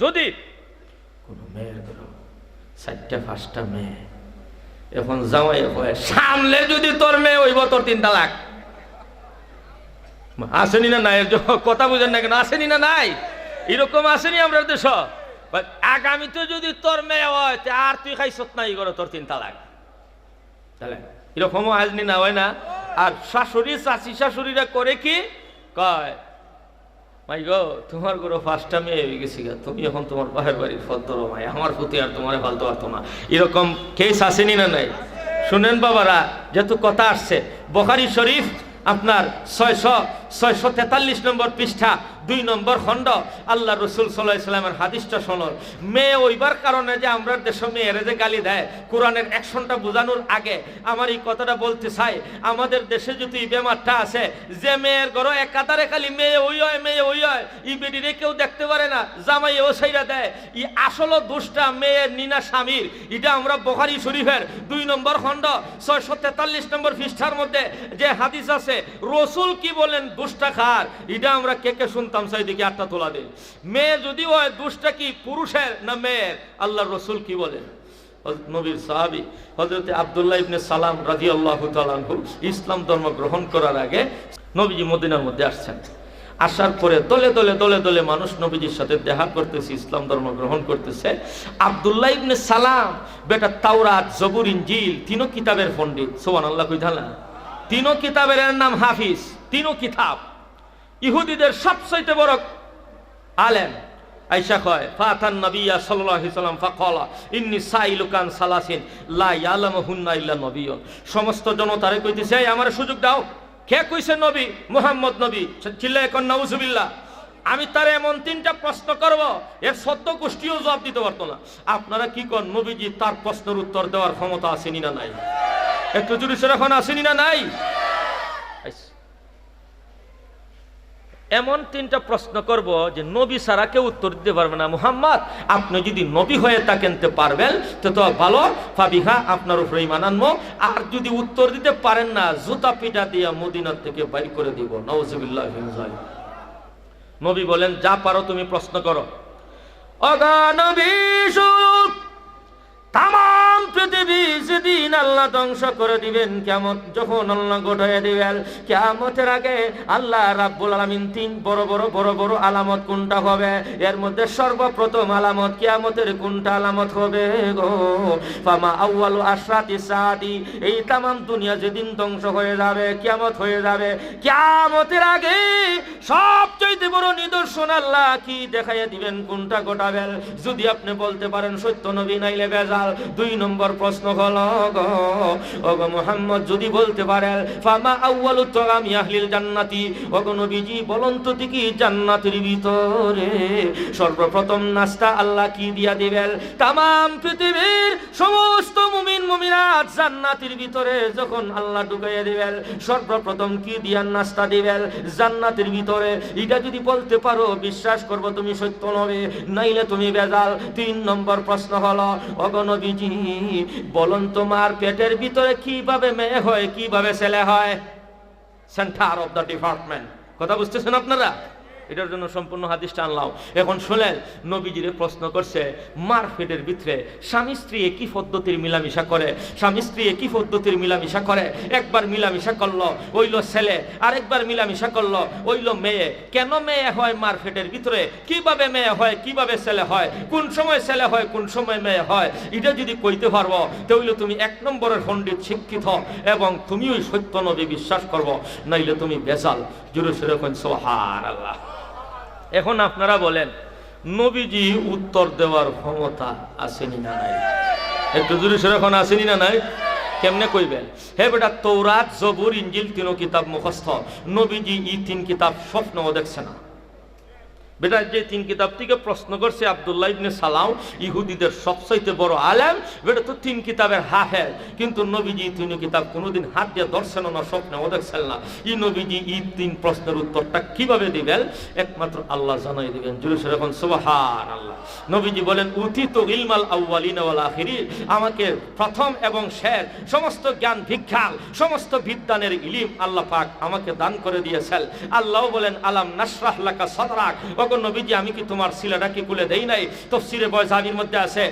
যদি কোনো মেয়ের ঘর চারটা, পাঁচটা মেয়ে, এখন জামাই হয় সামনে যদি তোর মেয়ে হইব, তোর তিন তালাক। আসেনি না নাই? কথা বুঝেন না কেন? আসেনি না নাই? এরকম আসেনি আমরা দেশ আগামীতে যদি তোর মেয়ে হয় আর তুই খাইছত নাই করো তোর তিন তালাক। তাহলে এরকমও আজনি না, হয় না? আর শাশুড়ি চাষি শাশুড়িরা করে কি? কয় মাই গো, তোমার গরো ফার্স্টটা মেয়ে হয়ে গেছি গা। তুমি এখন তোমার বাহের বাড়ির ফল তোর মাই, আমার প্রতি আর তোমার ফালতে পারতো না। এরকম কেস আসেনি না নাই? শুনেন বাবারা, যেহেতু কথা আসছে, বখারি শরীফ আপনার ছয়শো ছয়শো তেতাল্লিশ নম্বর পৃষ্ঠা দুই নম্বর খণ্ড, আল্লাহ রসুল সাল্লাহ ইসলামের হাদিসটা শোনল মেয়ে ওইবার কারণে যে আমরা দেশে মেয়েরা যে গালি দেয়, কোরআনের অ্যাকশনটা বোঝানোর আগে আমার এই কথাটা বলতে চাই। আমাদের দেশে যদি বেমারটা আছে, যে মেয়ের ঘর একাধারে খালি মেয়ে ওই হয়, মেয়ে ওই হয়, ই বেডিরে কেউ দেখতে পারে না জামাই ও সাইরা দেয়। ই আসল দোষটা মেয়ের নিনা স্বামীর, এটা আমরা বখারি শরীফের দুই নম্বর খণ্ড, ছয়শো তেতাল্লিশ নম্বর পৃষ্ঠার মধ্যে যে হাদিস আছে, রসুল কি বলেন, দুষ্টা খার, এটা আমরা কে কে শুনতাম? দিকে আটটা তোলা মেয়ে যদি দুষ্টা কি, পুরুষের না মেয়ের? আল্লাহ রসুল কি নবীর সাহাবী হজরত আবদুল্লাহ ইবনে সালাম রাজি আল্লাহ ইসলাম ধর্ম গ্রহণ করার আগে নবীজি মদিনার মধ্যে আসছেন। আসার পরে দলে দলে দলে দলে মানুষ নবীজির সাথে দেখা করতেছে, ইসলাম ধর্ম গ্রহণ করতেছে। আবদুল্লাহ ইবনে সালাম, বেটা তাওরাত, জবুর ইনজিল, তিনও কিতাবের পণ্ডিত। সোমান আল্লাহ তিনও কিতাবের নাম হাফিজ, তিনও কিতাব। ইহুদিদের সবচাইতে বড় আলেম। আইসা কয়, ফাতান নবিয়া সাল্লাল্লাহু আলাইহি সাল্লাম ফাকালা, ইন্নী সাইলুকান সালাসিন, লা ইয়ালামুহুন্না ইল্লা নবিয়্যুন। সমস্ত জনতারে কইতেছে, এই, আমার সুযোগ দাও। কে কইছে? নবী, মুহাম্মদ নবী। চিল্লায় কন নাউজুবিল্লাহ, আমি তার এমন তিনটা প্রশ্ন করব, এর সত্য গোষ্ঠীও জবাব দিতে পারতো না। আপনারা কি কন? নবীজি তার প্রশ্নের উত্তর দেওয়ার ক্ষমতা আসেনি না নাই? একটু জুড়ে এখন আসেনি না নাই? এমন তিনটা প্রশ্ন করব যে নবী ছাড়া কেউ উত্তর দিতে পারবে না। মুহাম্মদ, আপনি যদি নবী হয়ে থাকেনতে পারবেন, তো তো ভালো। ফাবিহা, আপনার উপরে ইমান আনব। আর যদি উত্তর দিতে পারেন না, জুতা পিটা দিয়ে মদিনার থেকে বাইর করে দিব। নওজুবিল্লাহ নবী বলেন, যা পারো তুমি প্রশ্ন করো। অগা নবী তাম পৃথিবী যেদিন আল্লাহ ধ্বংস করে দিবেন। কেমন? যখন আল্লাহ গোটায় দিবেন। কেমতের আগে আল্লাহ রাব্বুল আলামিন তিন বড় বড় বড় বড় আলামত কোনটা হবে? এর মধ্যে সর্বপ্রথম আলামত কিয়ামতের কোনটা আলামত হবে গো? ফামা আউয়ালু আশরাতি সাদি এই তামাম দুনিয়া যেদিন ধ্বংস হয়ে যাবে, কিয়ামত হয়ে যাবে, কিয়ামতের আগে সবচেয়ে বড় নিদর্শন আল্লাহ কি দেখাইয়া দিবেন, কোনটা গোটাবেন যদি আপনি বলতে পারেন, সত্য নবী নাইলে বেজাল দুই নম্বর প্রশ্ন হল ওগো মোহাম্মদ, যদি বলতে পারেন ফামা আউয়ালু তাগামি আহলিল জান্নাতি, ওগো নবীজি, বলুন তো দেখি জান্নাতের ভিতরে সর্বপ্রথম নাস্তা আল্লাহ কি দিয়া দিবেন? তামাম পৃথিবীর সমস্ত মুমিন, মুমিনাত জান্নাতের ভিতরে যখন আল্লাহ ঢুকাইয়া দিবেন, সর্বপ্রথম কি দিয়া নাস্তা দিবেন? জান্নাতের ভিতরে। এটা যদি বলতে পারো, বিশ্বাস করব তুমি সত্য নবে, নাইলে তুমি বেজাল। তিন নম্বর প্রশ্ন হলো অগণবীজি বলুন তোমার পেটের ভিতরে কীভাবে মেয়ে হয়, কীভাবে ছেলে হয়? সেন্টার অফ দ্য ডিপার্টমেন্ট কথা বুঝতেছেন আপনারা? এটার জন্য সম্পূর্ণ হাদিসটা আনলাম। এখন শুনেন, নবীজিরে প্রশ্ন করছে মারফেটের ভিতরে স্বামী স্ত্রী একই পদ্ধতির মিলামিশা করে? স্বামী স্ত্রী একই পদ্ধতির মিলামিশা করে? একবার মিলামিশা করল, ওইলো ছেলে, আরেকবার মিলামিশা করল, ওইলো মেয়ে। কেন মেয়ে হয় মারফেটের ভিতরে? কীভাবে মেয়ে হয়, কীভাবে ছেলে হয়? কোন সময় ছেলে হয়, কোন সময় মেয়ে হয়? এটা যদি কইতে পারব, তাহলে তুমি এক নম্বরের পণ্ডিত শিক্ষিত এবং তুমি ওই সত্য নবী বিশ্বাস করব, নাইলে তুমি বেজাল। জুড়ে সেরকম সোহার আল্লাহ এখন আপনারা বলেন, নবীজি উত্তর দেওয়ার ক্ষমতা আসেনি না নাই? একটু দূরে জোরে এখন আসেনি না নাই? কেমনে কইবেন? হে বেটা তৌরাত জবুর ইঞ্জিল তিনো কিতাব মুখস্থ। নবীজি ই তিন কিতাব স্বপ্নও দেখছে না। বেটা যে তিন কিতাব থেকে প্রশ্ন করছে আব্দুল্লাহ ইবনে সালাম, ইহুদিদের সবচাইতে বড় আলেম, বেটা তো তিন কিতাবের হাফেজ। কিন্তু নবীজি তিন কিতাব কোনোদিন হাত দিয়ে দর্শন না স্বপ্নেও দেখছেন না। ই নবীজি এই তিন প্রশ্নের উত্তরটা কীভাবে দিবেন? একমাত্র আল্লাহ জানাই দিবেন। জুড়ে সেরকম সুবহান আল্লাহ নবীজি বলেন উথি তো ইলমাল আউ্বালিন আখিরিন। আমাকে প্রথম এবং শেষ সমস্ত জ্ঞান ভিক্ষাল সমস্ত বিদ্যানের ইলিম আল্লাহ পাক আমাকে দান করে দিয়েছেন। আল্লাহ বলেন, আলাম নাসরাহ লাকা সাদরাক নবীজি, আমি কি তোমার সিলাটা কি দেই নাই? তফসিরে মধ্যে আছে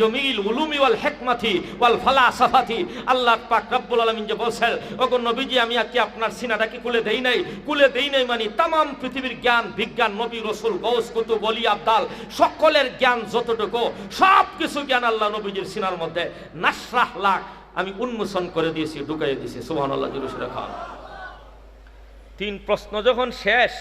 জমিল উলুমি ওয়াল হেকমাথি ওয়াল ফালাসাফাতি। আল্লাহ পাক রব্বুল আলামিন যে বলছেন নবীজি, আমি কি আপনার সিনাটা কি দেই নাই? দেই নাই মানে তামাম পৃথিবীর জ্ঞান, বিজ্ঞান, নবী, রসুল গৌস কুতুব বলি সকলের জ্ঞান যতটুকু সব কিছু জ্ঞান আল্লাহ নবীজির সিনার মধ্যে নাসরাহ লাখ আমি উন্মোচন করে দিয়েছি ঢুকাই দিয়েছি। সুবহান আল্লাহ খান তিন প্রশ্ন যখন শেষ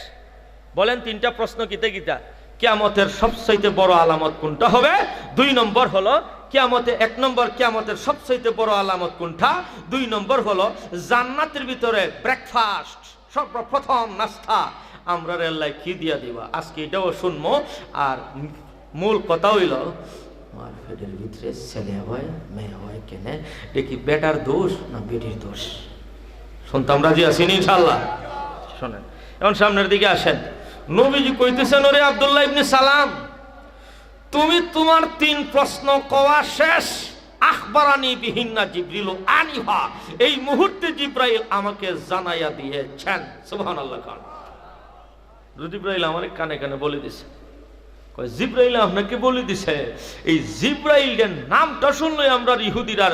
বলেন তিনটা প্রশ্ন কিতে গীতা কিয়ামতের সবচাইতে বড় আলামত কোনটা হবে? দুই নম্বর হলো, কিয়ামতে এক নম্বর কেয়ামতের সবচাইতে বড় আলামত কোনটা? দুই নম্বর হলো, জান্নাতের ভিতরে ব্রেকফাস্ট সর্বপ্রথম নাস্তা। আমরা রেল্লাই কি দিয়া দিবা? আজকে এটাও শুনব আর মূল কথা হইল আমার ভিতরে ছেলে হয়, মেয়ে হয় কেনে? দেখি বেটার দোষ না বেটির দোষ? শুনতাম রাজি আছেন ইনশাল্লাহ শোনেন, এখন সামনের দিকে আসেন। নবীজি কইতেছেন, ওরে আব্দুল্লাহ ইবনে সালাম, তুমি তোমার তিন প্রশ্ন কওয়া শেষ। আখবরানি বিহিন্না জিব্রিল আনিহা। এই মুহূর্তে জিব্রাইল আমাকে জানাইয়া দিয়েছেন। সুবহানাল্লাহ খান। জিব্রাইল আমার কানে কানে বলে দিছে জিব্রাইল আপনাকে বলে দিছে, এই জিব্রাইলের নামটা শুনলে আমরা ইহুদির আর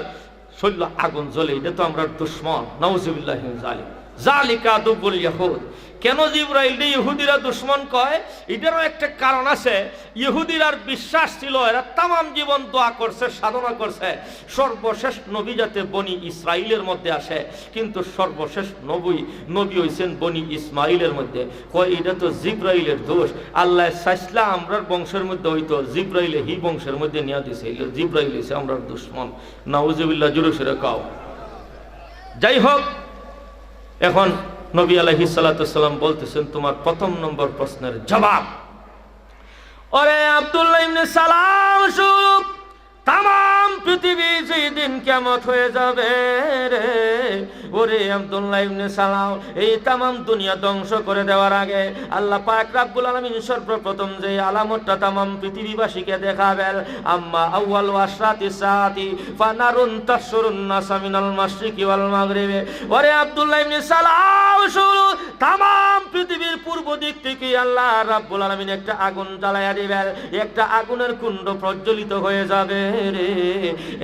শৈল আগুন জ্বলে, এটা তো আমরা দুশ্মন। নওজুবিল্লাহ জালিম জালিকা দুবুল ইয়াহুদ। কেন জিব্রাইল রে ইহুদিরা দুশ্মন কয়? এটারও একটা কারণ আছে। ইহুদিরার বিশ্বাস ছিল, এরা তামাম জীবন দোয়া করছে, সাধনা করছে। সর্বশেষ নবী যাতে বনি ইসরাইলের মধ্যে আসে, কিন্তু সর্বশেষ নবী নবী হইছেন বনি ইসমাইলের মধ্যে। কয়, এটা তো জিব্রাইলের দোষ। আল্লাহ সাইসলা আমরার বংশের মধ্যে হইতো, জিব্রাইলে হি বংশের মধ্যে নিয়ে দিছে জিব্রাইল হইছে আমরার দুশ্মন। নাউজুবিল্লাহ, জুরুসের কাও। যাই হোক, এখন নবী আলহি সাল্লাম বলতেছেন, তোমার প্রথম নম্বর প্রশ্নের জবাব। ওরে আব্দুল্লাহ ইবনে সালাম শুভ তাম পৃথিবী যেই দিন কেমত হয়ে যাবে রে ওরে আব্দুল্লাহ ইবনে সালাম, এই দুনিয়া ধ্বংস করে দেওয়ার আগে আল্লাহ পাক আলামিন সর্বপ্রথম যে আলামতটা তামাম পৃথিবীবাসীকে দেখাবেন, আম্মা আউয়াল ফানারুন তাসরুন নাসা মিনাল মাশরিকি ওয়াল ওরে আব্দুল্লাহ ইবনে সালাম, শুরু। তামাম পৃথিবীর পূর্ব দিক থেকে আল্লাহ রাব্বুল আলামিন একটা আগুন জ্বালায়া দিবেন, একটা আগুনের কুণ্ড প্রজ্বলিত হয়ে যাবে রে।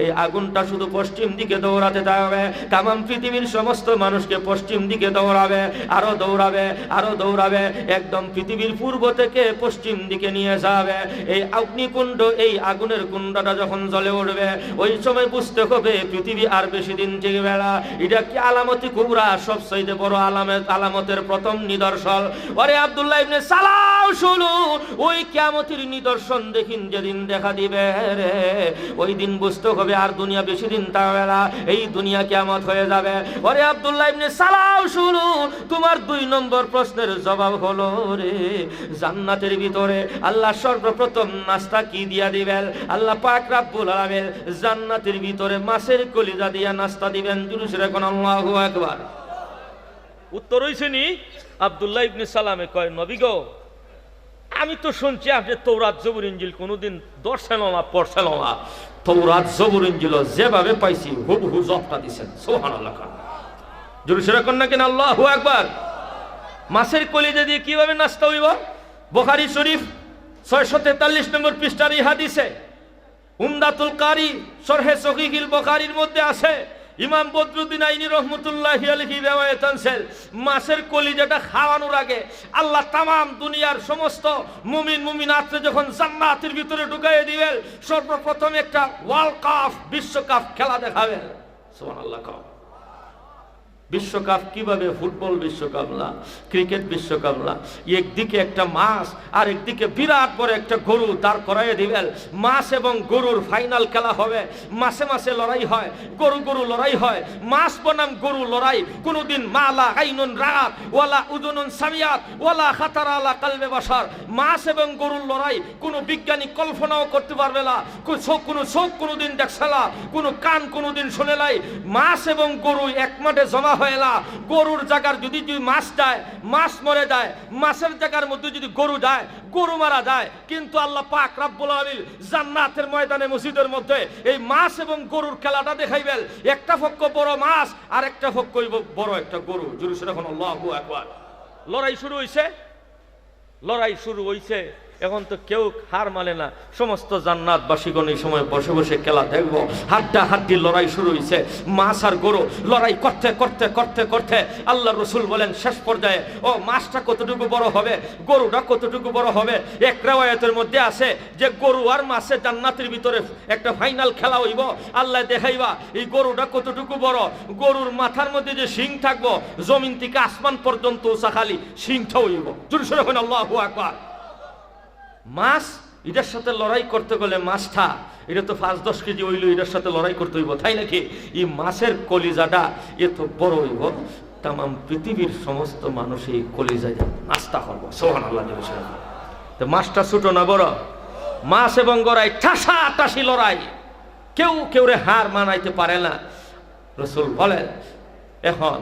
এই আগুনটা শুধু পশ্চিম দিকে দৌড়াতে থাকবে, তামাম পৃথিবীর সমস্ত মানুষকে পশ্চিম দিকে দৌড়াবে, আরও দৌড়াবে আরও দৌড়াবে, একদম পৃথিবীর পূর্ব থেকে পশ্চিম দিকে নিয়ে যাবে। এই অগ্নিকুণ্ড এই আগুনের কুণ্ডটা যখন জ্বলে উঠবে, ওই সময় বুঝতে হবে পৃথিবী আর বেশি দিন থেকে বেলা এটা কি আলামতি কুবরা? সবচাইতে বড় আলামত আলামতের প্রথম নিদর্শন। ওরে আব্দুল্লাহ ইবনে সালাম, শুনু, ওই কিয়ামতের নিদর্শন দেখিন যেদিন দেখা দিবে রে। ওই দিন বুঝতে হবে আর দুনিয়া বেশি দিন থাকবে না। এই দুনিয়া কিয়ামত হয়ে যাবে। ওরে আব্দুল্লাহ ইবনে সালাম শুনু তোমার দুই নম্বর প্রশ্নের জবাব হলো রে জান্নাতের ভিতরে আল্লাহ সর্বপ্রথম নাস্তা কি দিয়া দিবেন? আল্লাহ পাক রাব্বুল আলামিন জান্নাতের ভিতরে মাছের কলিজা দিয়া নাস্তা দিবেন। জুলুসের এখন আল্লাহু আকবার। উত্তর হইছে নি আব্দুল্লাহ ইবনে সালামে কয় নবী গো আমি তো শুনছি আপনি তৌরাত জবুর ইঞ্জিল কোনোদিন দর্শাল না পড়ছেন না। তৌরাত জবুর ইঞ্জিল যেভাবে পাইছি হুবহু জবটা দিছেন সোহান আল্লাহ সেরকম না কেন? আল্লাহ একবার মাছের কলিজা দিয়ে কীভাবে নাস্তা হইব? বোখারি শরীফ ছয়শো তেতাল্লিশ নম্বর পৃষ্ঠার এই হাদিসে উমদাতুল কারি সরহে সহিগিল বখারির মধ্যে আছে। ইমাম বদরুদ্দিন আইনি রহমতুল্লাহ আলহি রেওয়ায়ত আনছেন মাছের কলিজাটা খাওয়ানোর আগে আল্লাহ তামাম দুনিয়ার সমস্ত মুমিন মুমিনাত্রে যখন জান্নাতের ভিতরে ঢুকাইয়ে দিবেন, সর্বপ্রথম একটা ওয়ার্ল্ড কাপ বিশ্বকাপ খেলা দেখাবেন। সুবহানাল্লাহ কাপ বিশ্বকাপ কীভাবে? ফুটবল বিশ্বকাপ না, ক্রিকেট বিশ্বকাপ না। একদিকে একটা মাছ আর একদিকে বিরাট বড় একটা গরু দাঁড় করাইয়ে দিবেন। মাছ এবং গরুর ফাইনাল খেলা হবে। মাসে মাসে লড়াই হয়। গরু গরু লড়াই হয়। মাছ বনাম গরু লড়াই। কোনোদিন মালা আইনুন রাত ওয়ালা উদুনুন সামিয়াত, ওয়ালা খাতারা আলা কালবে বাসার। মাছ এবং গরুর লড়াই কোনো বিজ্ঞানী কল্পনাও করতে পারবে না। চোখ, কোনো চোখ কোনোদিন দেখছে না। কোনো কান কোনোদিন শুনে নাই। মাছ এবং গরু এক মাঠে জমা হয় না গরুর জায়গার যদি যদি মাছ যায় মাছ মরে যায়, মাছের জায়গার মধ্যে যদি গরু যায়, গরু মারা যায়, কিন্তু আল্লাহ পাক রাব্বুল আলামিন জান্নাতের ময়দানে, মসজিদের মধ্যে এই মাছ এবং গরুর খেলাটা দেখাইবেন। একটা পক্ষ বড় মাছ আর একটা পক্ষ বড় একটা গরু। জুরুসের এখন আল্লাহু আকবার। লড়াই শুরু হইছে? লড়াই শুরু হইছে। এখন তো কেউ হার মানে না। সমস্ত জান্নাতবাসীগণ এই সময় বসে বসে খেলা দেখব। হাড্ডা হাড্ডি লড়াই শুরু হয়েছে মাছ আর গরু লড়াই করতে করতে করতে করতে আল্লাহ রসুল বলেন, শেষ পর্যায়ে, ও মাছটা কতটুকু বড় হবে, গরুটা কতটুকু বড় হবে? এক রেওয়ায়তের মধ্যে আছে যে, গরু আর মাছে জান্নাতের ভিতরে একটা ফাইনাল খেলা হইব। আল্লাহ দেখাইবা, এই গরুটা কতটুকু বড়? গরুর মাথার মধ্যে যে শিং থাকব, জমিন থেকে আসমান পর্যন্ত উঁচা খালি শিংটা হইব। জোর সরে হইন আল্লাহ আকবার। মাছ, এটার সাথে লড়াই করতে গেলে মাছটা, এটা তো পাঁচ, দশ কেজি হইল, এটার সাথে লড়াই করতে হইব, তাই নাকি? এই মাছের কলিজাটা, এ তো বড় হইব। তাম পৃথিবীর সমস্ত মানুষ এই কলিজায় নাস্তা করব সোহান আল্লাহ তো মাছটা ছোটো না বড়? মাছ এবং গড়াই, ঠাসা টাসি লড়াই। কেউ কেউ রে হার মানাইতে পারে না। রসুল বলেন, এখন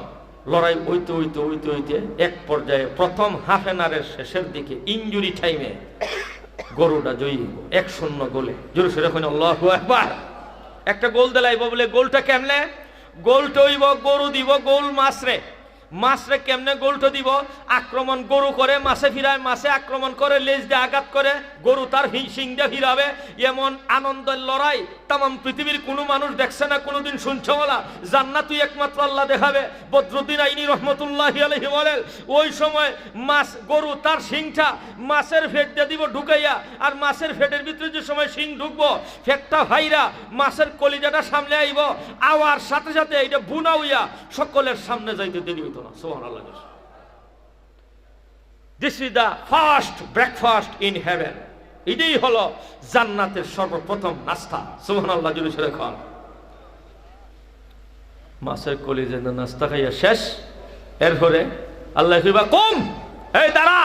লড়াই ওইতে ওইতে ওইতে ওইতে এক পর্যায়ে প্রথম হাফ এন আওয়ারের শেষের দিকে ইঞ্জুরি টাইমে গরুটা জয়ী এক শূন্য গোলে। জোরে সেরে এখন আল্লাহ একবার একটা গোল দেলাইব বলে গোলটা কেমনে? গোল টইব গরু দিব গোল মাছরে মাছরে কেমনে গোলটা দিব? আক্রমণ গরু করে, মাছে ফিরায়, মাছে আক্রমণ করে, লেজ দিয়ে আঘাত করে, গরু তার শিং দিয়ে ফিরাবে। এমন আনন্দের লড়াই তাম পৃথিবীর কোনো মানুষ দেখছে না, কোনোদিন শুনছে বলা। জান্নাতুই একমাত্র আল্লাহ দেখাবে। বদরুদ্দিন আইনি রহমতুল্লাহ আলহি বলেন, ওই সময় মাছ, গরু তার শিংটা মাছের ফেট দিয়ে দিব ঢুকাইয়া, আর মাছের ফেটের ভিতরে যে সময় শিং ঢুকবো, ফেটটা ভাইরা মাছের কলিজাটা সামনে আইব। আওয়ার সাথে সাথে এটা বুনা হইয়া সকলের সামনে যাইতে দেরি হইতো। না সোহান আল্লাহ this is the first breakfast in এটাই হলো জান্নাতের সর্বপ্রথম নাস্তা সোহান আল্লাহ ছেড়ে খান মাছের কলিজে নাস্তা খাইয়া শেষ। এরপরে আল্লাহ কম, এই দাঁড়া।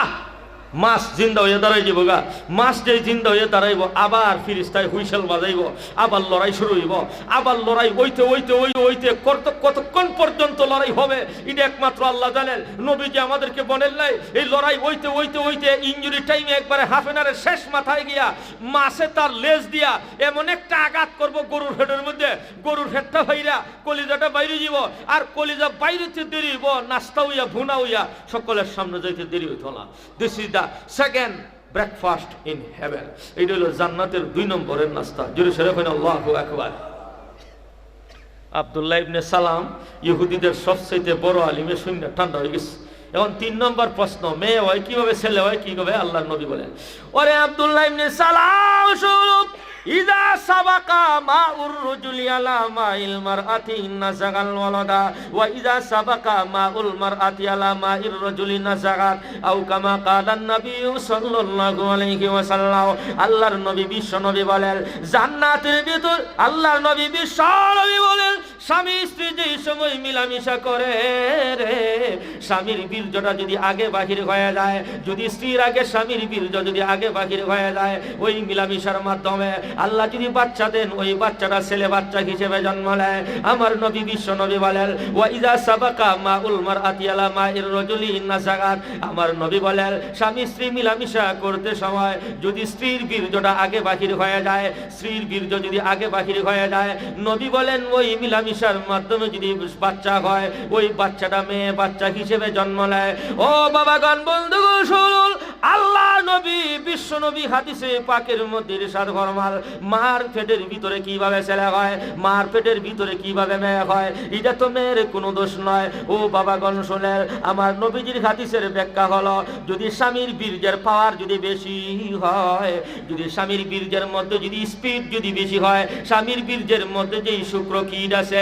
মাছ জিন্দা হয়ে দাঁড়াই যাব গা। মাছ যে জিন্দা হয়ে দাঁড়াইব, আবার ফিরিস্তায় হুইসেল বাজাইব, আবার লড়াই শুরু হইব, আবার লড়াই ওইতে ওইতে ওই ওইতে কত কতক্ষণ পর্যন্ত লড়াই হবে, এটা একমাত্র আল্লাহ জানেন। নবীজি আমাদেরকে বলেন নাই, এই লড়াই ওইতে ওইতে ওইতে ইঞ্জুরি টাইমে একবারে হাফ এন শেষ মাথায় গিয়া মাছে তার লেজ দিয়া এমন একটা আঘাত করব গরুর হেডের মধ্যে। গরুর হেডটা ভাইরা কলিজাটা বাইরে যাব আর কলিজা বাইরেতে দেরি হইব, নাস্তা হইয়া, ভুনা হইয়া সকলের সামনে যাইতে দেরি হইতো না। This is second breakfast in heaven এইটা হলো জান্নাতের দুই নম্বরের নাস্তা। সেরে হয় আল্লাহ একবার আবদুল্লাহ ইবনে সালাম ইহুদিদের সবচেয়ে বড় আলিমে শূন্য ঠান্ডা হয়ে গেছে। এখন তিন নম্বর প্রশ্ন, মেয়ে হয় কীভাবে, ছেলে হয় কি হবে আল্লাহ নবী বলেন। ওরে আবদুল্লাহ ইবনে সালাম ইদা সাবাকা মা উর রজুলি আলা মা ইল মারআতি নাযাগাল ওয়ালাদা, ওয়া ইদা সাবাকা মা উল মারআতি আলা মা ইর রজুলি নাযাগাত আও কামা কালান নবী সাল্লাল্লাহু আলাইহি ওয়াসাল্লাম। আল্লাহর নবী বিশ্ব নবী বলেন, জান্নাতের ভিতর আল্লাহর নবী বিশ্ব নবী বলেন, স্বামী স্ত্রী যেই সময় মিলামিশা করে রে, স্বামীর বীর্যটা যদি আগে বাহির হয়ে যায়, যদি স্ত্রীর আগে, স্বামীর বীর্য যদি আগে বাহির হয়ে যায়, ওই মিলামিশার মাধ্যমে আল্লাহ যদি বাচ্চা দেন, ওই বাচ্চাটা ছেলে বাচ্চা হিসেবে জন্ম নেয়। আমার নবী বিশ্ব নবী বলেন ওয়াইদা সাবাকা মা উলমার আতিয়ালা মা এর রজুলি আমার নবী বলেন, স্বামী স্ত্রী মিলামিশা করতে সময় যদি স্ত্রীর বীর্যটা আগে বাহির হয়ে যায়, স্ত্রীর বীর্য যদি আগে বাহির হয়ে যায়, নবী বলেন, ওই মিলামিশার মাধ্যমে যদি বাচ্চা হয়, ওই বাচ্চাটা মেয়ে বাচ্চা হিসেবে জন্ম নেয়। ও বাবাগণ বন্ধু শুনুন আল্লাহ নবী, বিশ্ব নবী হাদিসে পাকের মধ্যে ইরশাদ ফরমাল, মার পেটের ভিতরে কীভাবে ছেলে হয়, মার পেটের ভিতরে কীভাবে মেয়ে হয়, এটা তো মেয়ের কোনো দোষ নয়। ও বাবাগণ শোনেন, আমার নবীজির হাদিসের ব্যাখ্যা হলো, যদি স্বামীর বীর্যের পাওয়ার যদি বেশি হয়, যদি স্বামীর বীর্যের মধ্যে যদি স্পিড যদি বেশি হয়, স্বামীর বীর্যের মধ্যে যেই শুক্র কীট আছে,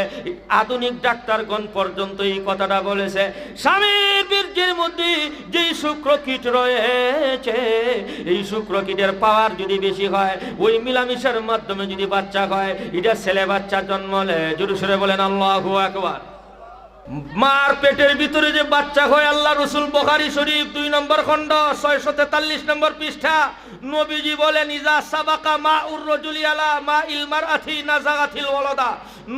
আধুনিক ডাক্তারগণ পর্যন্ত এই কথাটা বলেছে, স্বামীর বীর্যের মধ্যে যেই শুক্র কীট রয়েছে। এই শুক্রকিটের পাওয়ার যদি বেশি হয়, ওই মিলামিশার মাধ্যমে যদি বাচ্চা হয়, এটা ছেলে বাচ্চা জন্মলে জোরে সরে বলেন আল্লাহ আকবার। মার পেটের ভিতরে যে বাচ্চা হয়, আল্লাহ রসুল বখারি শরীফ দুই নম্বর খণ্ড, ছয়শো তেতাল্লিশ নম্বর পৃষ্ঠা নবীজি বলেন, ইজা সাবাকা মা উর রজুলি আলা মা ইলমার আথি না জাগাথিল ওলদা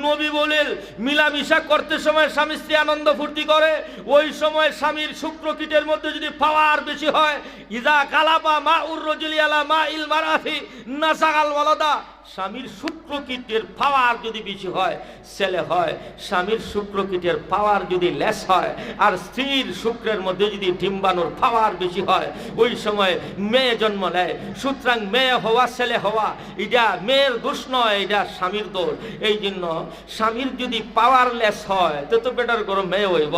নবী বলেন মিলামিশা করতে সময় স্বামী স্ত্রী আনন্দ ফুর্তি করে, ওই সময় স্বামীর শুক্র কীটের মধ্যে যদি পাওয়ার বেশি হয়, ইজা কালাপা মা উর রজুলি আলা মা ইলমার আথি না জাগাল ওলদা স্বামীর শুক্রকীটের পাওয়ার যদি বেশি হয়, ছেলে হয়, স্বামীর শুক্রকীটের পাওয়ার যদি লেস হয়, আর স্ত্রীর শুক্রের মধ্যে যদি ডিম্বাণুর পাওয়ার বেশি হয়, ওই সময় মেয়ে জন্ম নেয়। সুতরাং মেয়ে হওয়া, ছেলে হওয়া, এটা মেয়ের দোষ নয়, এটা স্বামীর দোষ। এই জন্য স্বামীর যদি পাওয়ার লেস হয়, তো তো বেটার করে মেয়ে হইব।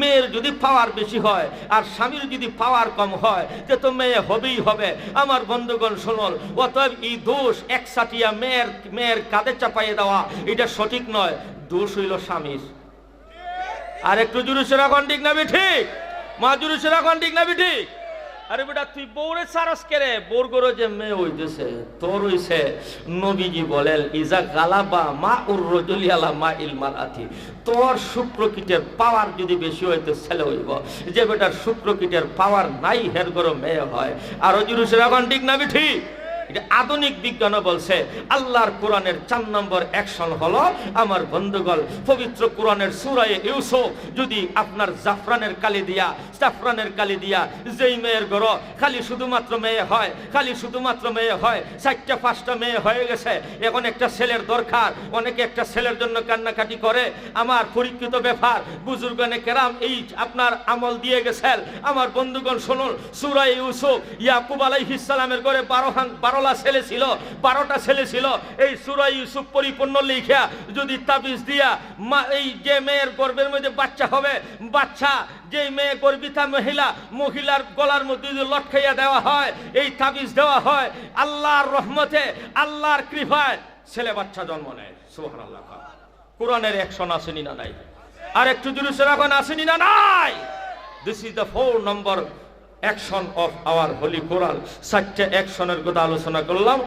মেয়ের যদি পাওয়ার বেশি হয়, আর স্বামীর যদি পাওয়ার কম হয়, তো তো মেয়ে হবেই হবে। আমার বন্ধুগণ শুনুন অতএব এই দোষ একসাটিয়া মেয়ের মেয়ের কাঁধে চাপাইয়ে দেওয়া, এটা সঠিক নয়, দোষ হইল স্বামীর। আর একটু জুরুসে রাখন, ঠিক না ঠিক মা জুরুসে রাখন, ঠিক না ঠিক আরে বেটা, তুই সারস কেরে যে মেয়ে হইতেছে, তোর হইছে, নবীজি বলেন, ইজা গালাবা মা উর রজলি আলা মা ইলমার আথি তোর শুক্রকীটের পাওয়ার যদি বেশি হইতে ছেলে হইব। যে বেটার শুক্রকীটের পাওয়ার নাই, হের মেয়ে হয়। আর জুরুসে রাখন, ঠিক না ঠিক আধুনিক বিজ্ঞানও বলছে, আল্লাহর কোরআনের চার নম্বর অ্যাকশন হলো আমার বন্ধুগণ, পবিত্র কোরআনের সুরায়ে ইউসুফ, যদি আপনার জাফরানের কালি দিয়া জাফরানের কালি দিয়া, যেই মেয়ের গড়, খালি শুধুমাত্র মেয়ে হয়, খালি শুধুমাত্র মেয়ে হয়, চারটা, পাঁচটা মেয়ে হয়ে গেছে, এখন একটা ছেলের দরকার, অনেকে একটা ছেলের জন্য কান্নাকাটি করে, আমার পরীক্ষিত ব্যাপার, বুজুর্গনে কেরাম, এই আপনার আমল দিয়ে গেছেন, আমার বন্ধুগণ শুনুন সুরাই ইউসুফ, ইয়াকুব আলাইহিস সালামের ঘরে বারো হান বারোলা ছেলে ছিল, বারোটা ছেলে ছিল। এই সুরাই ইউসুফ পরিপূর্ণ লিখিয়া যদি তাবিজ দিয়া মা, এই যে মেয়ের গর্বের মধ্যে বাচ্চা হবে, বাচ্চা যে মেয়ে গর্বিতা মহিলা, মহিলার গলার মধ্যে যদি লটকাইয়া দেওয়া হয়, এই তাবিজ দেওয়া হয়, আল্লাহর রহমতে, আল্লাহর কৃপায় ছেলে বাচ্চা জন্ম নেয়। সুহান আল্লাহ কোরআনের অ্যাকশন আসেনি না নাই? আর একটু জুলুসের এখন আসেনি না নাই? This is the four number action of our holy Quran চারটে অ্যাকশনের কথা আলোচনা করলাম।